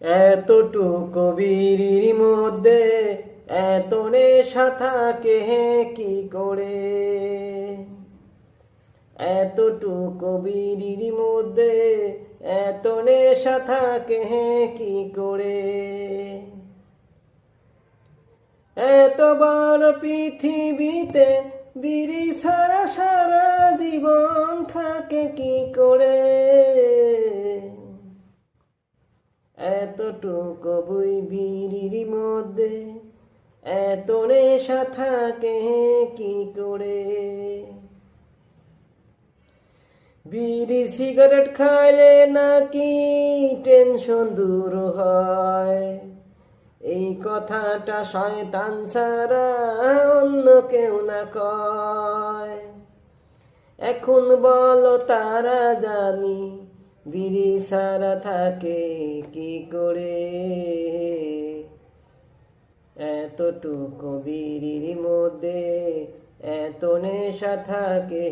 এতটুকু বিড়ির মধ্যে এত নেশা থাকে কি করে? এতটুকু বিড়ির মধ্যে এত নেশা থাকে কি করে? এত বড় পৃথিবীতে বিড়ি সারা সারা জীবন থাকে কি করে? এতটুকু বই বিড়ির মধ্যে, এত নেশা থাকে কি করে? বিড়ি সিগারেট খাইলে নাকি টেনশন দূর হয়? এই কথাটা শয়তান ছাড়া অন্য কেউ না কয়। এখন বলো তারা জানি বিড়ি সারা থাকে, কি করে? এতটুকু বিড়ির মধ্যে এত নেশা থাকে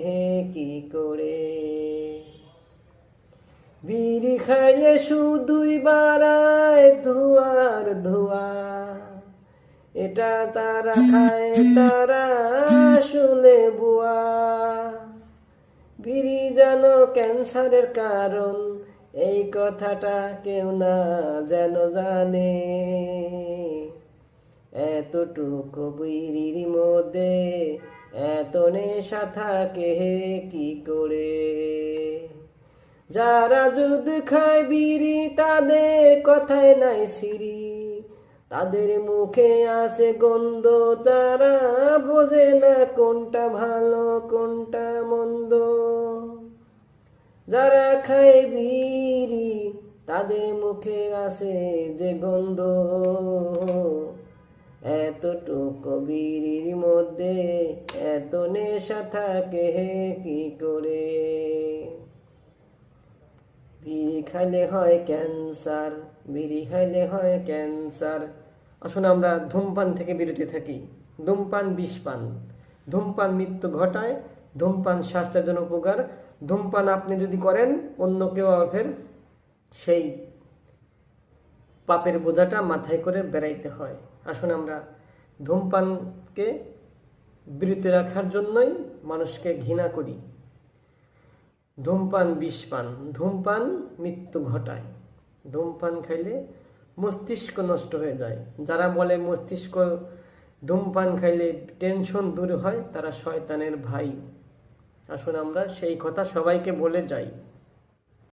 কি করে? বিড়ি খাইলে শুধুই বাড়ায় ধোয়ার ধোয়া। এটা তারা খায়, তারা শুনে বুয়া বিড়ি যেন ক্যান্সারের কারণ, এই কথাটা কেউ না যেন জানে। এতটুকু বিড়ির মধ্যে এত নেশা থাকে, কি করে? যারা যুদ্ধ খায় বিড়ি, তাদের কথায় নাই সিঁড়ি। তাদের মুখে আছে গন্ধ, তারা বোঝে না কোনটা ভালো, কোনটা মন্দ। যারা খায় বিড়ি, তাদের মুখে আছে যে গন্ধ। এতটুকু বিড়ির মধ্যে এত নেশা থাকে কি করে? বিড়ি খাইলে হয় ক্যান্সার, বিড়ি খাইলে হয় ক্যান্সার। আসুন আমরা ধূমপান থেকে বিরতি থাকি। ধূমপান বিষপান ধূমপান মৃত্যু ঘটায়, ধূমপান স্বাস্থ্যের জন্য উপকার। ধূমপান আপনি যদি করেন, অন্য কেউ ফের সেই পাপের বোঝাটা মাথায় করে বেড়াইতে হয়। আসুন আমরা ধূমপানকে বিরত রাখার জন্যই মানুষকে ঘৃণা করি। ধূমপান বিষপান ধূমপান মৃত্যু ঘটায়। ধূমপান খাইলে মস্তিষ্ক নষ্ট হয়ে যায়। যারা বলে মস্তিষ্ক ধূমপান খাইলে টেনশন দূর হয়, তারা শয়তানের ভাই। আসুন আমরা সেই কথা সবাইকে বলে যাই।